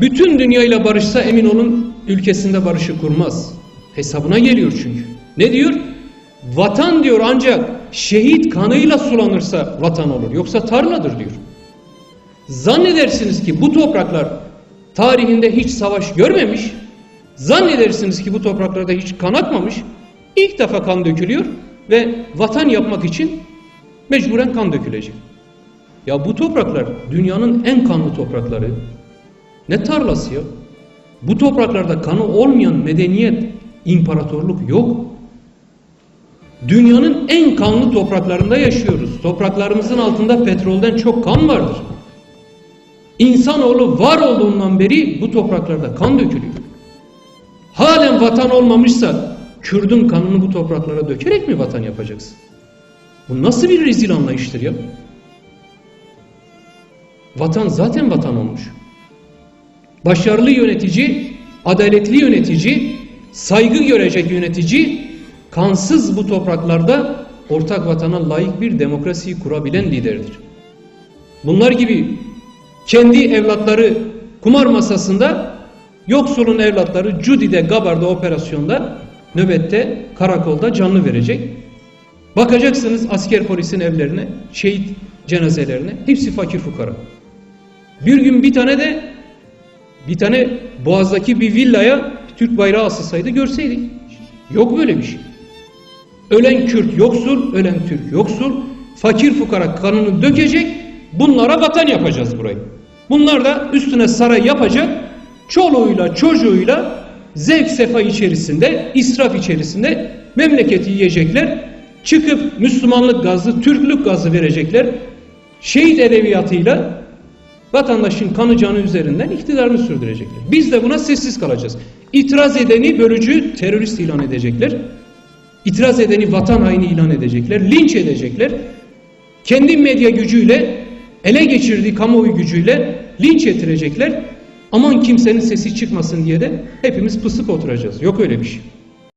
bütün dünyayla barışsa emin olun ülkesinde barışı kurmaz. Hesabına geliyor çünkü. Ne diyor? Vatan diyor ancak şehit kanıyla sulanırsa vatan olur. Yoksa tarladır diyor. Zannedersiniz ki bu topraklar tarihinde hiç savaş görmemiş. Zannedersiniz ki bu topraklarda hiç kan akmamış. İlk defa kan dökülüyor ve vatan yapmak için mecburen kan dökülecek. Ya bu topraklar dünyanın en kanlı toprakları. Ne tarlası ya? Bu topraklarda kanı olmayan medeniyet, imparatorluk yok. Dünyanın en kanlı topraklarında yaşıyoruz. Topraklarımızın altında petrolden çok kan vardır. İnsanoğlu var olduğundan beri bu topraklarda kan dökülüyor. Halen vatan olmamışsa Kürdün kanını bu topraklara dökerek mi vatan yapacaksın? Bu nasıl bir rezil anlayıştır ya? Vatan zaten vatan olmuş. Başarılı yönetici, adaletli yönetici, saygı görecek yönetici, kansız bu topraklarda ortak vatana layık bir demokrasiyi kurabilen liderdir. Bunlar gibi kendi evlatları kumar masasında, yoksulun evlatları Cudi'de, Gabar'da operasyonda, nöbette, karakolda canlı verecek. Bakacaksınız asker polisin evlerine, şehit cenazelerine, hepsi fakir fukara. Bir gün bir tane de bir tane Boğaz'daki bir villaya Türk bayrağı asılsaydı görseydik. Yok böyle bir şey. Ölen Kürt yoksul, ölen Türk yoksul, fakir fukara kanını dökecek, bunlara vatan yapacağız burayı. Bunlar da üstüne saray yapacak, çoluğuyla çocuğuyla zevk sefa içerisinde, israf içerisinde memleketi yiyecekler, çıkıp Müslümanlık gazı, Türklük gazı verecekler, şehit edebiyatıyla vatandaşın kanı canı üzerinden iktidarını sürdürecekler. Biz de buna sessiz kalacağız. İtiraz edeni bölücü terörist ilan edecekler. İtiraz edeni vatan haini ilan edecekler. Linç edecekler. Kendi medya gücüyle ele geçirdiği kamuoyu gücüyle linç ettirecekler. Aman kimsenin sesi çıkmasın diye de hepimiz pısıp oturacağız. Yok öyle bir şey.